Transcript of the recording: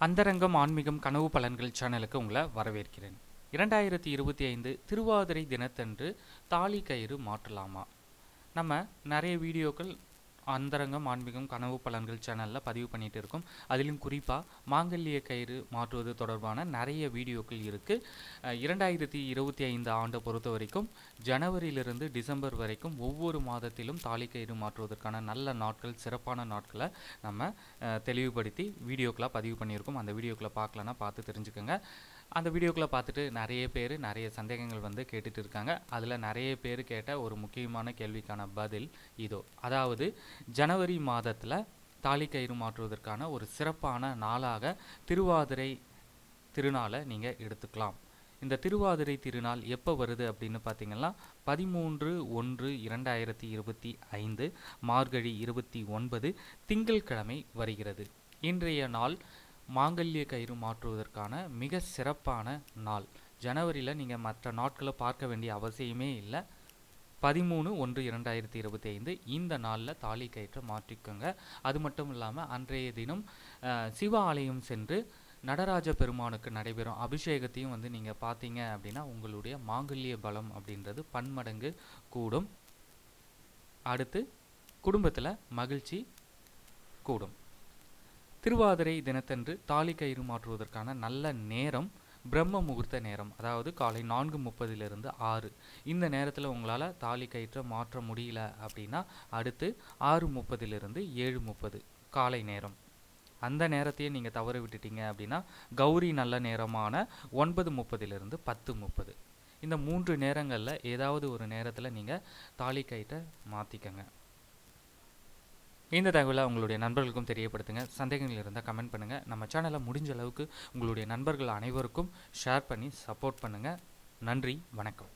அந்தரங்கம் ஆன்மீகம் கனவு பலன்கள் சேனலுக்கு உங்களை வரவேற்கிறேன். இரண்டாயிரத்தி இருபத்தி ஐந்து திருவாதிரை தினத்தன்று தாலி கயிறு மாற்றலாமா? நம்ம நிறைய வீடியோக்கள் அந்தரங்கம் ஆன்மீகம் கனவு பலன்கள் சேனலில் பதிவு பண்ணிகிட்டு இருக்கோம். அதிலும் குறிப்பாக மாங்கல்ய கயிறு மாற்றுவது தொடர்பான நிறைய வீடியோக்கள் இருக்குது இரண்டாயிரத்தி இருபத்தி ஐந்து ஆண்டை பொறுத்த வரைக்கும் ஜனவரியிலிருந்து டிசம்பர் வரைக்கும் ஒவ்வொரு மாதத்திலும் தாலி கயிறு மாற்றுவதற்கான நல்ல நாட்கள் சிறப்பான நாட்களை நம்ம தெளிவுபடுத்தி வீடியோக்களாக பதிவு பண்ணியிருக்கோம். அந்த வீடியோக்களை பார்க்கலன்னா பார்த்து தெரிஞ்சுக்கோங்க. அந்த வீடியோக்களை பார்த்துட்டு நிறைய பேர் நிறைய சந்தேகங்கள் வந்து கேட்டுட்டு இருக்காங்க. அதில் நிறைய பேர் கேட்ட ஒரு முக்கியமான கேள்விக்கான பதில் இதோ. அதாவது ஜனவரி மாதத்தில் தாலி கயிறு மாற்றுவதற்கான ஒரு சிறப்பான நாளாக திருவாதிரை திருநாளை நீங்கள் எடுத்துக்கலாம். இந்த திருவாதிரை திருநாள் எப்போ வருது அப்படின்னு பார்த்தீங்கன்னா பதிமூன்று ஒன்று இரண்டாயிரத்தி இருபத்தி ஐந்து மார்கழி இருபத்தி ஒன்பது திங்கட்கிழமை வருகிறது. இன்றைய நாள் மாங்கல்ய கயிறு மாற்றுவதற்கான மிக சிறப்பான நாள். ஜனவரியில் நீங்கள் மற்ற நாட்களை பார்க்க வேண்டிய அவசியமே இல்லை. பதிமூணு ஒன்று இரண்டாயிரத்தி இருபத்தி ஐந்து இந்த நாளில் தாலி கயிற்றை மாற்றிக்கோங்க. அது மட்டும் இல்லாமல் அன்றைய தினம் சிவ ஆலயம் சென்று நடராஜ பெருமானுக்கு நடைபெறும் அபிஷேகத்தையும் வந்து நீங்கள் பார்த்தீங்க அப்படின்னா உங்களுடைய மாங்கல்ய பலம் அப்படின்றது பன்மடங்கு கூடும். அடுத்து குடும்பத்தில் மகிழ்ச்சி கூடும். திருவாதிரை தினத்தன்று தாலி கயிறு மாற்றுவதற்கான நல்ல நேரம் பிரம்ம முகூர்த்த நேரம் அதாவது காலை நான்கு முப்பதிலிருந்து ஆறு. இந்த நேரத்தில் உங்களால் தாலி கயிற்றை மாற்ற முடியல அப்படின்னா அடுத்து ஆறு முப்பதிலிருந்து ஏழு முப்பது காலை நேரம். அந்த நேரத்தையே நீங்கள் தவற விட்டுட்டீங்க அப்படின்னா கௌரி நல்ல நேரமான ஒன்பது முப்பதிலிருந்து பத்து முப்பது. இந்த மூன்று நேரங்களில் ஏதாவது ஒரு நேரத்தில் நீங்கள் தாலி கயிற்றை மாற்றிக்கங்க இந்த தகவலை உங்களுடைய நண்பர்களுக்கும் தெரியப்படுத்துங்க. சந்தேகங்கள் இருந்தால் கமெண்ட் பண்ணுங்கள் நம்ம சேனலை முடிஞ்ச அளவுக்கு உங்களுடைய நண்பர்கள் அனைவருக்கும் ஷேர் பண்ணி சப்போர்ட் பண்ணுங்கள் நன்றி வணக்கம்.